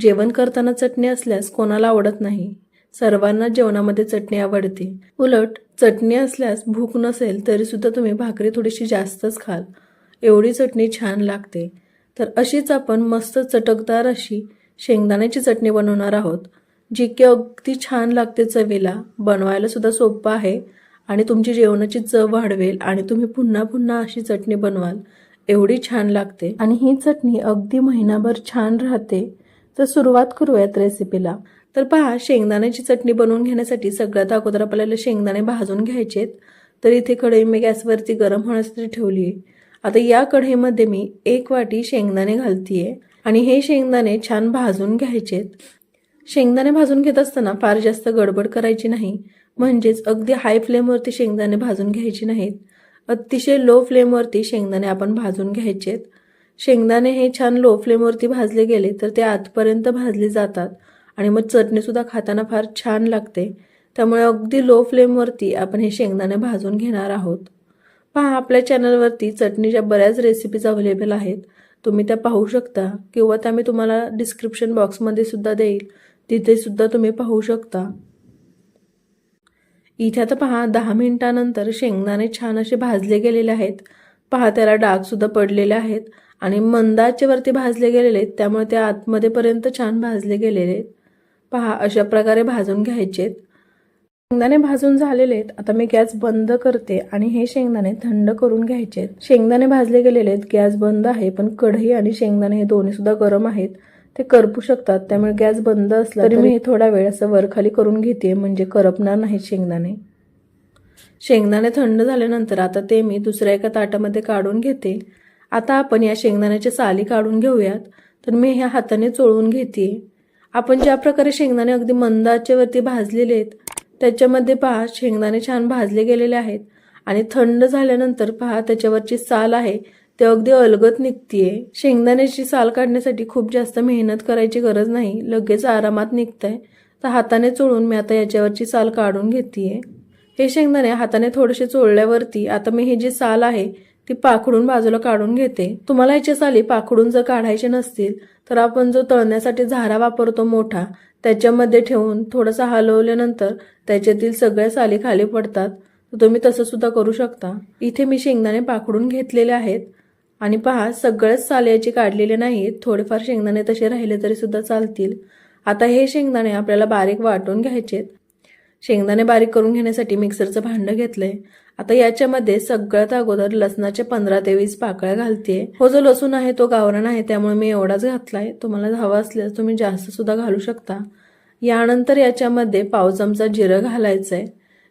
जेवण करताना चटणी असल्यास कोणाला आवडत नाही. सर्वांना जेवणामध्ये चटणी आवडते. उलट चटणी असल्यास भूक नसेल तरीसुद्धा तुम्ही भाकरी थोडीशी जास्तच खाल. एवढी चटणी छान लागते. तर अशीच आपण मस्त चटकदार अशी शेंगदाण्याची चटणी बनवणार आहोत जी की अगदी छान लागते चवीला. बनवायला सुद्धा सोपं आहे आणि तुमची जेवणाची चव वाढवेल आणि तुम्ही पुन्हा पुन्हा अशी चटणी बनवाल. एवढी छान लागते. आणि ही चटणी अगदी महिनाभर छान राहते. तर सुरुवात करूयात रेसिपीला तर पहा शेंगदाण्याची चटणी बनवून घेण्यासाठी सगळ्यात अगोदर आपल्याला शेंगदाणे भाजून घ्यायचेत. तर इथे कढई मी गॅसवरती गरम होण्यासाठी ठेवली आहे. आता या कढईमध्ये मी एक वाटी शेंगदाणे घालतीये आणि हे शेंगदाणे छान भाजून घ्यायचेत. शेंगदाणे भाजून घेत असताना फार जास्त गडबड करायची नाही. म्हणजेच अगदी हाय फ्लेमवरती शेंगदाणे भाजून घ्यायचे नाहीत. अतिशय लो फ्लेमवरती शेंगदाणे आपण भाजून घ्यायचेत. शेंगदाणे हे छान लो फ्लेमवरती भाजले गेले तर ते आतपर्यंत भाजले जातात आणि मग चटणीसुद्धा खाताना फार छान लागते. त्यामुळे अगदी लो फ्लेमवरती आपण हे शेंगदाणे भाजून घेणार आहोत. पहा आपल्या चॅनलवरती चटणीच्या बऱ्याच रेसिपीज अवेलेबल आहेत. तुम्ही त्या पाहू शकता किंवा त्या मी तुम्हाला डिस्क्रिप्शन बॉक्समध्ये सुद्धा देईल. तिथे सुद्धा तुम्ही पाहू शकता. इथे आता पहा दहा मिनिटानंतर शेंगदाणे छान असे भाजले गेलेले आहेत. पहा त्याला डागसुद्धा पडलेले आहेत आणि मंदाचे वरती भाजले गेलेले आहेत त्यामुळे ते आतमध्ये पर्यंत छान भाजले गेलेले आहेत. पहा अशा प्रकारे भाजून घ्यायचेत शेंगदाणे भाजून झालेले आहेत. आता मी गॅस बंद करते आणि हे शेंगदाणे थंड करून घ्यायचे शेंगदाणे भाजले गेलेले आहेत. गॅस बंद आहे पण कढई आणि शेंगदाणे हे दोन्ही सुद्धा गरम आहेत. ते करपू शकतात त्यामुळे गॅस बंद असला तरी मी हे थोडा वेळ असं वरखाली करून घेते म्हणजे करपणार नाहीत शेंगदाणे. शेंगदाणे थंड झाल्यानंतर आता ते मी दुसऱ्या एका ताटामध्ये काढून घेते. आता आपण या शेंगदाण्याच्या साली काढून घेऊयात. तर मी ह्या हाताने चोळून घेते. आपण ज्या प्रकारे शेंगदाणे अगदी मंदाच्यावरती भाजलेले आहेत त्याच्यामध्ये पहा शेंगदाणे छान भाजले गेलेले आहेत. आणि थंड झाल्यानंतर पहा त्याच्यावरची साल आहे ते अगदी अलगत निघतीये. शेंगदाण्याची साल काढण्यासाठी खूप जास्त मेहनत करायची गरज नाही लगेच आरामात निघतंय. तर हाताने चोळून मी आता याच्यावरची साल काढून घेतीये. हे शेंगदाणे हाताने थोडेसे चोळल्यावरती आता मी हे जी साल आहे ती पाखडून बाजूला काढून घेते. तुम्हाला याच्या साली पाखडून जर काढायचे नसतील तर आपण जो तळण्यासाठी झारा वापरतो मोठा त्याच्यामध्ये ठेवून थोडंसं हलवल्यानंतर त्याच्यातील सगळ्या साली खाली पडतात. तर तुम्ही तसं सुद्धा करू शकता. इथे मी शेंगदाणे पाखडून घेतलेले आहेत. आणि पहा सगळेच साले याची काढलेले नाहीत. थोडेफार शेंगदाणे तसे राहिले तरी सुद्धा चालतील. आता हे शेंगदाणे आपल्याला बारीक वाटून घ्यायचेत. शेंगदाणे बारीक करून घेण्यासाठी मिक्सरचं भांडं घेतलंय. आता याच्यामध्ये सगळ्यात अगोदर लसणाचे पंधरा ते वीस पाकळ्या घालते हो जो लसूण आहे तो गावरान आहे त्यामुळे मी एवढाच घातलाय. तुम्हाला हवा असल्यास तुम्ही जास्त सुद्धा घालू शकता. यानंतर याच्यामध्ये पाव चमचा जिरं घालायचंय.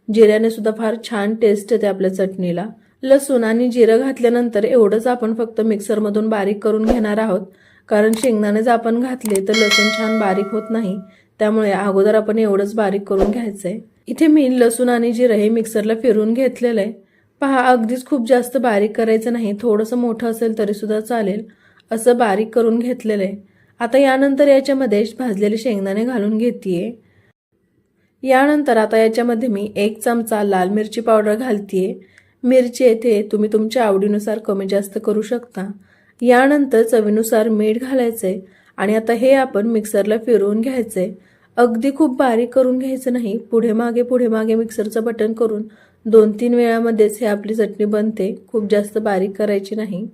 जिऱ्याने सुद्धा फार छान टेस्ट येते आपल्या चटणीला. लसूण आणि जिरं घातल्यानंतर एवढंच आपण फक्त मिक्सरमधून बारीक करून घेणार आहोत. कारण शेंगदाणे जर आपण घातले तर लसूण छान बारीक होत नाही. त्यामुळे अगोदर आपण एवढंच बारीक करून घ्यायचं आहे इथे मी लसूण आणि जिरं हे मिक्सरला फिरून घेतलेलं आहे. पहा अगदीच खूप जास्त बारीक करायचं नाही. थोडंसं मोठं असेल तरीसुद्धा चालेल. असं बारीक करून घेतलेलं आहे. आता यानंतर याच्यामध्ये भाजलेले शेंगदाणे घालून घेतीये. यानंतर आता याच्यामध्ये मी एक चमचा लाल मिरची पावडर घालतीये. मिरची येथे तुम्ही तुमच्या आवडीनुसार कमी जास्त करू शकता. यानंतर चवीनुसार मीठ घालायचंय. आणि आता हे आपण मिक्सरला फिरवून घ्यायचंय अगदी खूप बारीक करून घ्यायचं नाही पुढे मागे पुढे मागे मिक्सरचं बटन करून दोन तीन वेळामध्येच हे आपली चटणी बनते. खूप जास्त बारीक करायची नाही.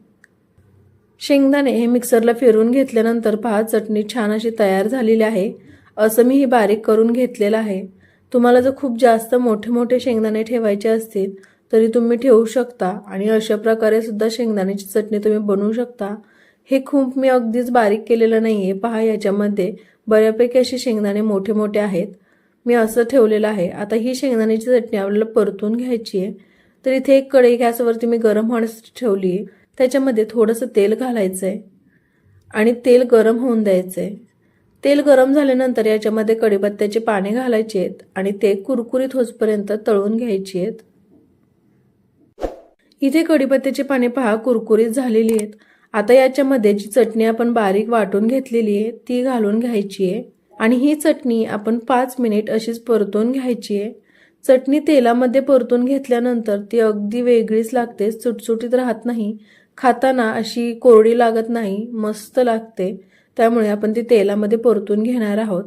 शेंगदाणे हे मिक्सरला फिरवून घेतल्यानंतर पहा चटणी छान अशी तयार झालेली आहे. असं मी ही बारीक करून घेतलेलं आहे. तुम्हाला जर खूप जास्त मोठे मोठे शेंगदाणे ठेवायचे असतील तरी तुम्ही ठेवू शकता आणि अशा प्रकारे सुद्धा शेंगदाण्याची चटणी तुम्ही बनवू शकता. हे खूप मी अगदीच बारीक केलेलं नाही आहे पहा याच्यामध्ये बऱ्यापैकी असे शेंगदाणे मोठे मोठे आहेत. मी असं ठेवलेलं आहे. आता ही शेंगदाण्याची चटणी आपल्याला परतून घ्यायची आहे तर इथे एक कढई गॅसवरती मी गरम होण्यासाठी ठेवली आहे त्याच्यामध्ये थोडंसं तेल घालायचं आहे आणि तेल गरम होऊन द्यायचं आहे तेल गरम झाल्यानंतर याच्यामध्ये कढीपत्त्याचे पाने घालायचे आहेत आणि ते कुरकुरीत होसपर्यंत तळून घ्यायची आहेत इथे कढीपत्त्याची पाने पहा कुरकुरीत झालेली आहेत आता याच्यामध्ये जी चटणी आपण बारीक वाटून घेतलेली आहे ती घालून घ्यायची आहे. आणि ही चटणी आपण पाच मिनिट अशीच परतून घ्यायची आहे. चटणी तेलामध्ये परतून घेतल्यानंतर ती अगदी वेगळीच लागते सुटसुटीत राहत नाही. खाताना अशी कोरडी लागत नाही मस्त लागते. त्यामुळे आपण ती तेलामध्ये परतून घेणार आहोत.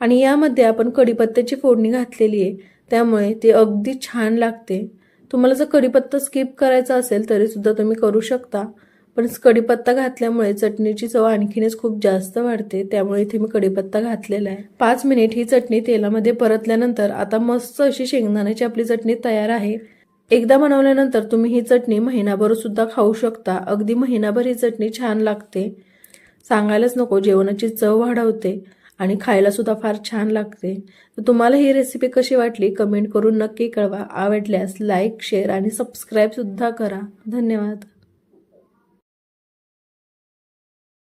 आणि यामध्ये आपण कढीपत्त्याची फोडणी घातलेली आहे त्यामुळे ती अगदी छान लागते. तुम्हाला जर कढीपत्ता स्किप करायचा असेल तरीसुद्धा तुम्ही करू शकता. पण कढीपत्ता घातल्यामुळे चटणीची चव आणखीनच खूप जास्त वाढते त्यामुळे इथे मी कढीपत्ता घातलेला आहे. पाच मिनिट ही चटणी तेलामध्ये परतल्यानंतर आता मस्त अशी शेंगदाण्याची आपली चटणी तयार आहे. एकदा बनवल्यानंतर तुम्ही ही चटणी महिनाभर सुद्धा खाऊ शकता. अगदी महिनाभर ही चटणी छान लागते. सांगायलाच नको जेवणाची चव वाढवते आणि खायला सुद्धा फार छान लागते. तर तुम्हाला ही रेसिपी कशी वाटली कमेंट करून नक्की कळवा. आवडल्यास लाईक शेअर आणि सबस्क्राईबसुद्धा करा. धन्यवाद.